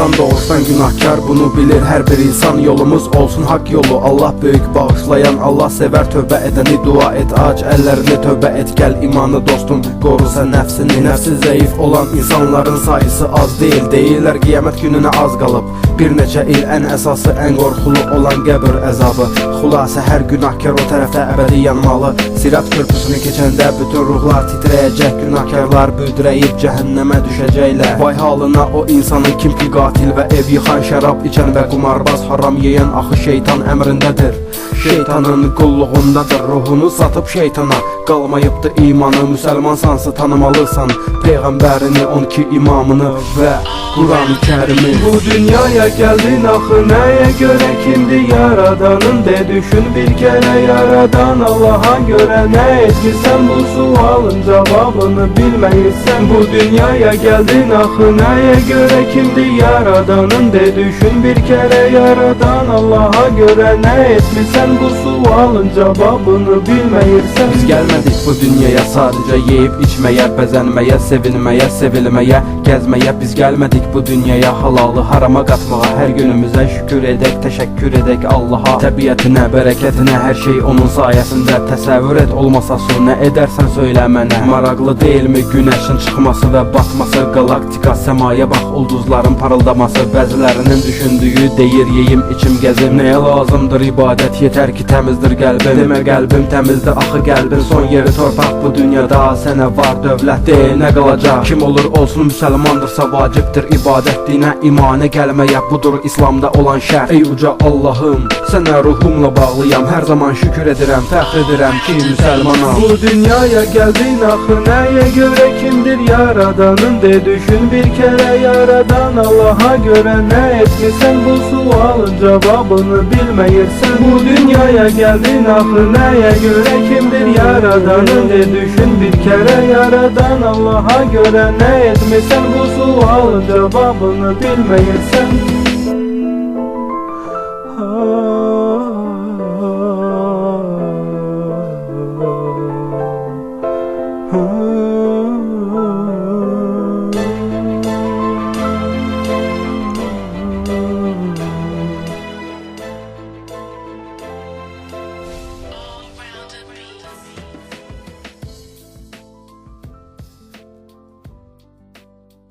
insan doğuştan günahkar bunu bilir her bir insan. Yolumuz olsun hak yolu. Allah büyük bağışlayan Allah sever. Tövbe edeni dua et Aç ellerini. Tövbe et gel imanı dostum. Koru sen nefsini. Nefsi zayıf olan insanların sayısı az değil. Değiller kıyamet gününe az kalıp. Bir neçə il en esası en qorxulu olan qəbir əzabı Xülasə hər günahkar o tərəfdə əbədi yanmalı. Sirat körpüsünü keçəndə bütün ruhlar titrəyəcək Günahkarlar büdrəyib cəhənnəmə düşəcəklər Vay halına o insanın kim ki qatil və ev yıxan Şərab içən və qumarbaz haram yeyən axı şeytan əmrindədir Şeytanın qulluğundadır ruhunu satıb şeytana Qalmayıbdı imanı müsəlmansansı tanımalısan Peyğəmbərini 12 imamını və Quran-ı Kərimi Bu dünyaya gəldin axı nəyə görə kimdir yaradanın De düşün bir kərə yaradan Allaha görə nə etmirsən bu sualın cavabını bilməyirsən Bu dünyaya gəldin axı nəyə görə kimdir yaradanın De düşün bir kərə yaradan Allaha görə nə etmirsən bu sualın cavabını bilməyirsən Biz gəlmədik bu dünyaya sadəcə yeyib içməyə, bəzənməyə, sevilməyə, sevilməyə, gəzməyə Biz gəlmədik bu dünyaya. Halalı harama qatmağa Hər günümüzə şükür edək, təşəkkür edək Allaha. Təbiətinə, bərəkətinə, hər şey onun sayəsində Təsəvvür et olmasa su nə edərsən söylə mənə Maraqlı deyilmi günəşin çıxması və batması? Galaktika səmaya bax ulduzların parıldaması. Bəzilərinin düşündüyü deyir yeyim içim gəzim. Nəyə lazımdır ibadət yetər ki təmizdir qəlbim. Demə qəlbim təmizdir axı qəlbin son yeri torpaq. Bu dünyada sənə var dövlət de nə qalacaq? Kim olur olsun müsəlmandırsa vacibdir ibadət dinə imana gəlməyə budur İslamda olan şərt Ey uca Allahım sənə ruhumla bağlıyam. Hər zaman şükür edirəm fəxr edirəm ki müsəlmanam. Bu dünyaya gəldin axı nəyə görə kimdir yaradanın? De düşün bir kərə yaradan Allaha görə nə etmirsən bu sualın cavabını bilməyirsən Bu dünyaya gəldin axı nəyə görə kimdir yaradanın? De düşün bir kərə yaradan Allaha görə nə etmirsən bu sualın cavabını bilməyirsən